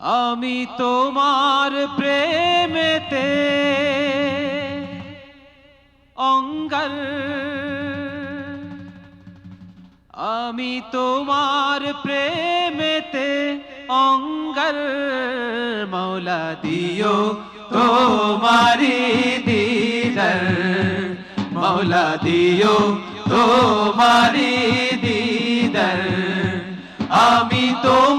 আমি তোমার প্রেমেতে অঙ্গার আমি তোমার প্রেমেতে অঙ্গার মৌলা দিও তোমারি দিদার। মৌলা দিও তোমারি দিদার। আমি তোমার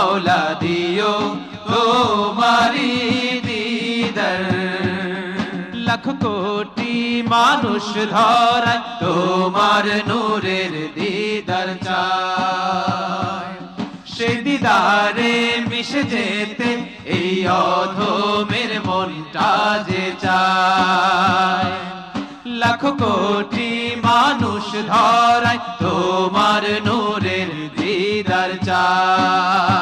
মৌলা দিও তোমারি দিদার। লাখ কোটি মানুষ ধরায় তোমার নূরের দিদার চায়। সে দিদারে মিশে যেতে এই অধমের মনটা যে চায়। লাখ কোটি মানুষ ধরায় তোমার নূরের দিদার চায়।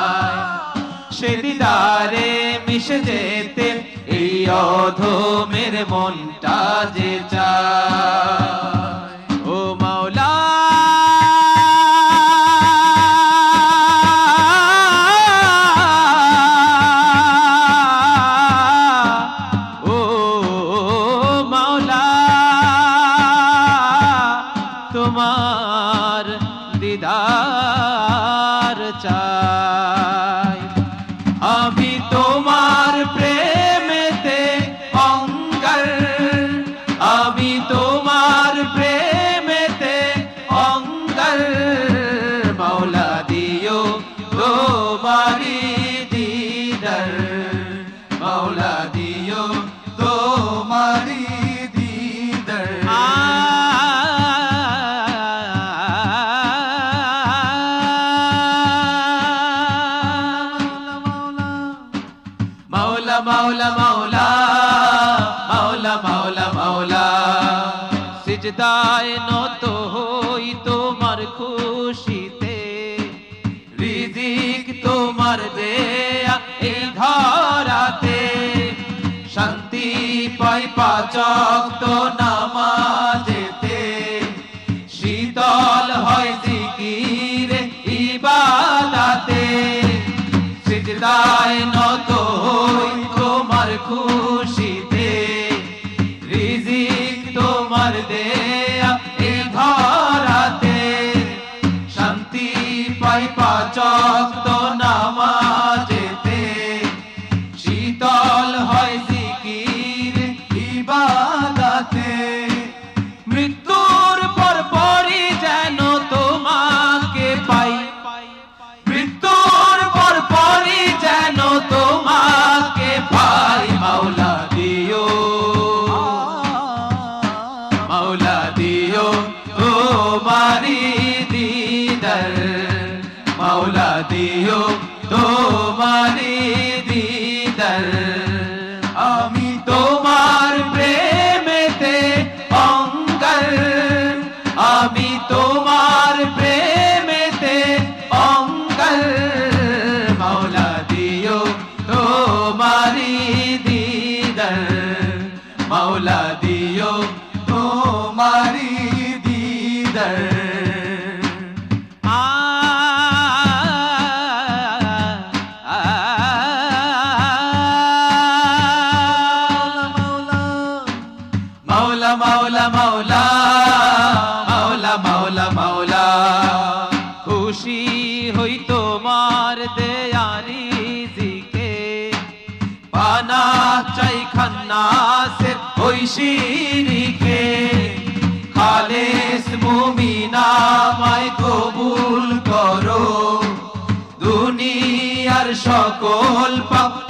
মিশে যেতে এই অধমের মনটা যে চায়। ও ও মাওলা তোমার মাওলা মাওলা মাওলা মাওলা মাওলা। সিজদায় নত হই তোমার খুশিতে, রিজিক তোমার দেয়া এই ধরাতে। শান্তি পাই পাচক তো নামাজেতে খুশিতে তোমারি দিদার, মাওলা দিও তোমারি দিদার। আমি তোমার প্রেমেতে অঙ্গার আমি তোমার প্রেমেতে অঙ্গার মাওলা দিও তোমারি দিদার, মাওলা হই তোমার দেয়ারি জিকে। পানা চাই খান্না সে ওই শিরিকে খালেস মুমিনা মাই কবুল করো। দুনিয়ার সকল পাপ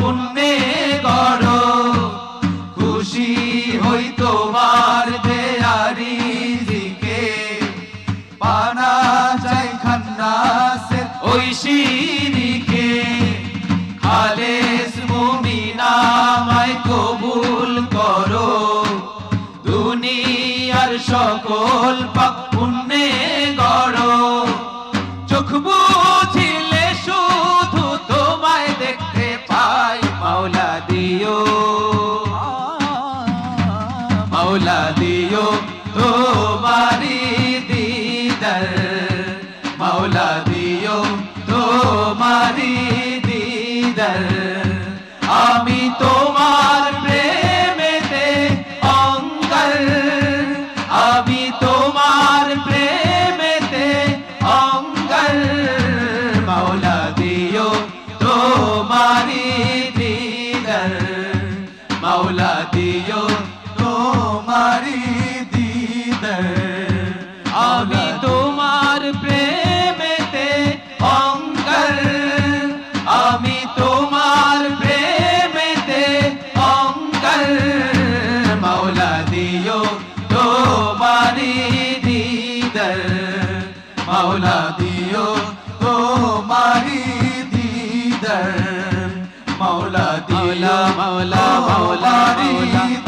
দিদার আমি মাওলা দিলা মাওলা মাওলা মাওলা